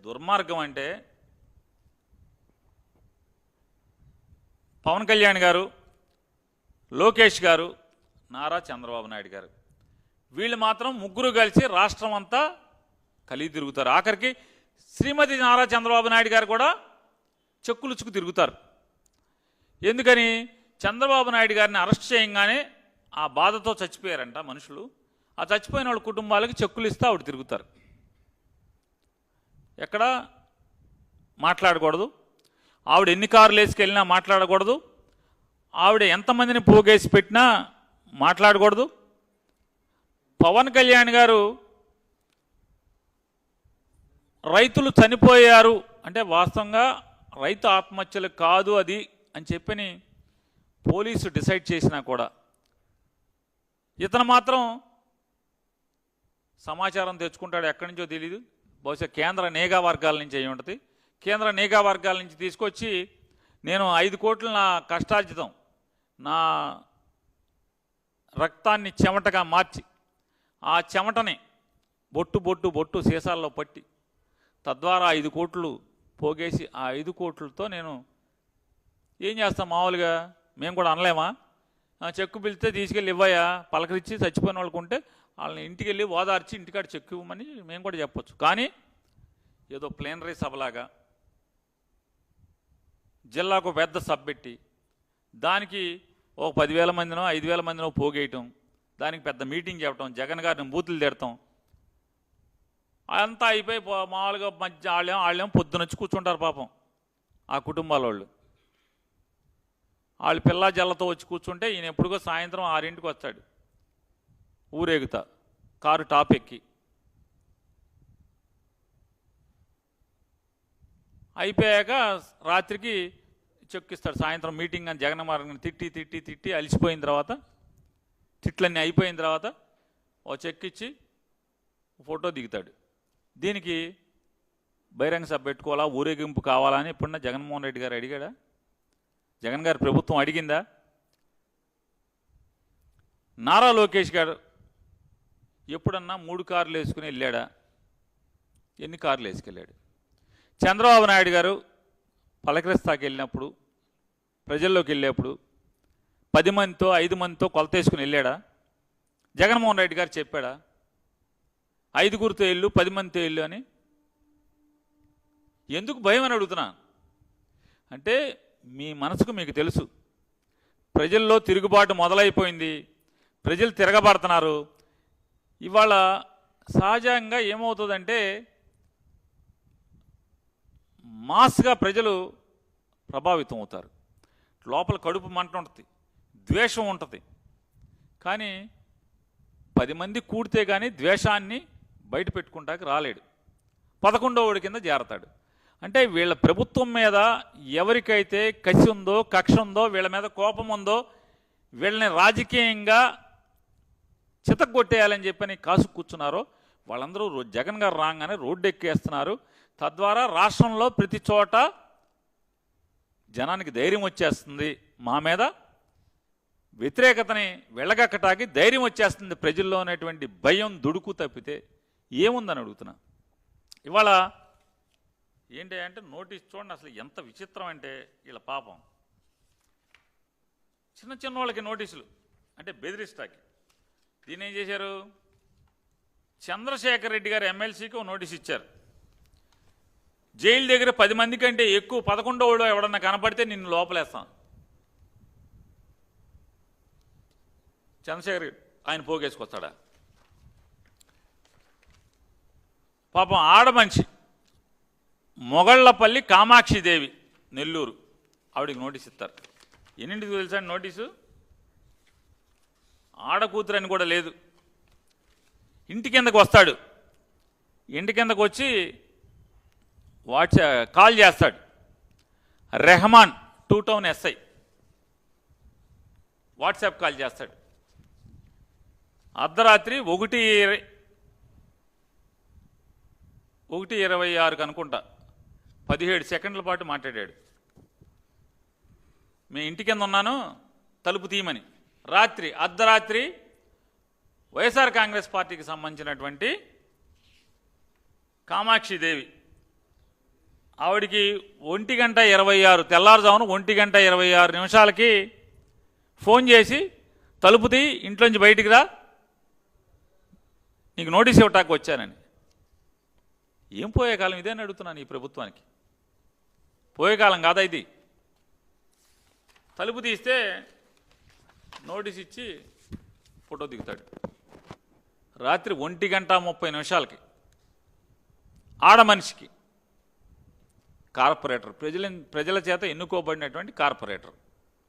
దుర్మార్గం అంటే పవన్ కళ్యాణ్ గారు లోకేష్ గారు నారా చంద్రబాబు నాయుడు గారు. వీళ్ళు మాత్రం ముగ్గురు కలిసి రాష్ట్రం అంతా కలిగి తిరుగుతారు. ఆఖరికి శ్రీమతి నారా చంద్రబాబు నాయుడు గారు కూడా చెక్కులుచుకు తిరుగుతారు. ఎందుకని? చంద్రబాబు నాయుడు గారిని అరెస్ట్ చేయంగానే ఆ బాధతో చచ్చిపోయారంట మనుషులు. ఆ చచ్చిపోయిన వాళ్ళ కుటుంబాలకి చెక్కులు ఇస్తే ఆవిడ తిరుగుతారు. ఎక్కడ? మాట్లాడకూడదు. ఆవిడ ఎన్ని కార్లు వేసుకెళ్ళినా మాట్లాడకూడదు. ఆవిడ ఎంతమందిని పోగేసి పెట్టినా మాట్లాడకూడదు. పవన్ కళ్యాణ్ గారు రైతులు చనిపోయారు. అంటే వాస్తవంగా రైతు ఆత్మహత్యలు కాదు అది అని చెప్పని పోలీసు డిసైడ్ చేసినా కూడా. ఇతను మాత్రం సమాచారం తెచ్చుకుంటాడు ఎక్కడి నుంచో తెలియదు బహుశా కేంద్ర నేగా వర్గాల నుంచి అయి ఉంటుంది. కేంద్ర నేగా వర్గాల నుంచి తీసుకొచ్చి నేను ఐదు కోట్లు నా కష్టార్జితం నా రక్తాన్ని చెమటగా మార్చి ఆ చెమటని బొట్టు బొట్టు బొట్టు సీసాల్లో పట్టి తద్వారా ఐదు కోట్లు పోగేసి ఆ ఐదు కోట్లతో నేను ఏం చేస్తాం మామూలుగా? మేము కూడా అనలేమా? చెక్కు పిలిస్తే తీసుకెళ్ళి ఇవ్వయా పలకరించి చచ్చిపోయిన వాళ్ళకుంటే వాళ్ళని ఇంటికి వెళ్ళి ఓదార్చి ఇంటికాడ చెక్ ఇవ్వమని మేము కూడా చెప్పొచ్చు. కానీ ఏదో ప్లేనరీ సభలాగా జిల్లాకు పెద్ద సబ్ పెట్టి దానికి ఒక పదివేల మందినో ఐదు వేల మందినో పోగేయటం దానికి పెద్ద మీటింగ్ చెప్పడం జగన్ గారిని బూతులు తిడతాం అంతా అయిపోయి మామూలుగా మధ్య వాళ్ళేమో వాళ్ళేమో పొద్దునొచ్చి కూర్చుంటారు పాపం ఆ కుటుంబాల వాళ్ళు. వాళ్ళు పిల్ల జల్లతో వచ్చి కూర్చుంటే ఈయన ఎప్పుడుగో సాయంత్రం ఆరింటికి వస్తాడు. ఊరేగుతా. కారు టాప్ ఎక్కి. అయిపోయాక రాత్రికి చెక్కిస్తాడు. సాయంత్రం మీటింగ్ అని జగన్మార్గం తిట్టి తిట్టి తిట్టి అలిసిపోయిన తర్వాత తిట్లన్నీ అయిపోయిన తర్వాత ఓ చెక్ ఇచ్చి ఫోటో దిగుతాడు. దీనికి బహిరంగ సభ పెట్టుకోవాలా? ఊరేగింపు కావాలా? అని ఇప్పుడున్న జగన్మోహన్ రెడ్డి గారు అడిగాడా? జగన్ గారు ప్రభుత్వం అడిగిందా? నారా లోకేష్ గారు ఎప్పుడన్నా మూడు కార్లు వేసుకుని వెళ్ళాడా? ఎన్ని కార్లు వేసుకెళ్ళాడు? చంద్రబాబు నాయుడు గారు పలకరిస్తాకి వెళ్ళినప్పుడు ప్రజల్లోకి వెళ్ళేప్పుడు పది మందితో ఐదు మందితో కొలత వేసుకుని వెళ్ళాడా? జగన్మోహన్ రెడ్డి గారు చెప్పాడా? ఐదుగురితో వెళ్ళు పది మందితో వెళ్ళు అని? ఎందుకు భయం అని అడుగుతున్నా? అంటే మీ మనసుకు మీకు తెలుసు. ప్రజల్లో తిరుగుబాటు మొదలైపోయింది. ప్రజలు తిరగబడుతున్నారు. ఇవాళ సహజంగా ఏమవుతుందంటే మాస్గా ప్రజలు ప్రభావితం అవుతారు లోపల కడుపు మంట ఉంటుంది ద్వేషం ఉంటుంది. కానీ పది మంది కూడితే కానీ ద్వేషాన్ని బయట పెట్టుకుంటాకి రాలేడు. పదకొండవడి కింద చేరతాడు అంటే వీళ్ళ ప్రభుత్వం మీద ఎవరికైతే కసి ఉందో కక్ష ఉందో వీళ్ళ మీద కోపం ఉందో వీళ్ళని రాజకీయంగా చితగొట్టేయాలని చెప్పని కాసు కూర్చున్నారో వాళ్ళందరూ రో- జగన్ గారు రాగానే రోడ్డు ఎక్కేస్తున్నారు తద్వారా రాష్ట్రంలో ప్రతి చోట జనానికి ధైర్యం వచ్చేస్తుంది. మా మీద వ్యతిరేకతని వెళ్ళగక్కటాకి ధైర్యం వచ్చేస్తుంది. ప్రజల్లో అనేటువంటి భయం దుడుకు తప్పితే ఏముందని అడుగుతున్నా. ఇవాళ ఏంటి అంటే నోటీస్ చూడండి అసలు ఎంత విచిత్రం అంటే వీళ్ళ పాపం. చిన్న చిన్న వాళ్ళకి నోటీసులు. అంటే బెదిరిస్తాకి దీని ఏం చేశారు? చంద్రశేఖర్ రెడ్డి గారు ఎమ్మెల్సీకి నోటీస్ ఇచ్చారు. జైలు దగ్గర పది మంది కంటే ఎక్కువ పదకొండోళ్ళు ఎవడన్నా కనపడితే నిన్ను లోపలేస్తాం. చంద్రశేఖర్ ఆయన పోగేసుకొస్తాడా? పాపం ఆడమనిషి మొగళ్ళపల్లి కామాక్షిదేవి నెల్లూరు. ఆవిడకి నోటీస్ ఇస్తారు. ఎన్నింటికి తెలుసా నోటీసు? ఆడకూతురు అని కూడా లేదు. ఇంటి కిందకు వస్తాడు. ఇంటి కిందకు వచ్చి వాట్సా కాల్ చేస్తాడు. Rehman two town SI. WhatsApp call చేస్తాడు. అర్ధరాత్రి ఒకటి ఇరవై ఒకటి ఇరవై ఆరుకు అనుకుంటా. పదిహేడు సెకండ్ల పాటు మాట్లాడాడు. మీ ఇంటి కింద ఉన్నాను తలుపు తీయమని. రాత్రి అర్ధరాత్రి వైఎస్ఆర్ కాంగ్రెస్ పార్టీకి సంబంధించినటువంటి కామాక్షి దేవి. ఆవిడికి ఒంటి గంట ఇరవై ఆరు తెల్లారుజామున ఒంటి గంట ఇరవై ఆరు నిమిషాలకి ఫోన్ చేసి తలుపు తీ ఇంట్లోంచి బయటికి రా. నీకు నోటీస్ ఇవ్వటానికి వచ్చానని. ఏం పోయే కాలం? ఇదేని అడుగుతున్నాను ఈ ప్రభుత్వానికి. పోయే కాలం కాదా ఇది? తలుపు తీస్తే నోటీస్ ఇచ్చి ఫోటో దిగుతాడు. రాత్రి ఒంటి గంట ముప్పై నిమిషాలకి ఆడ మనిషికి కార్పొరేటర్ ప్రజల ప్రజల చేత ఎన్నుకోబడినటువంటి కార్పొరేటర్.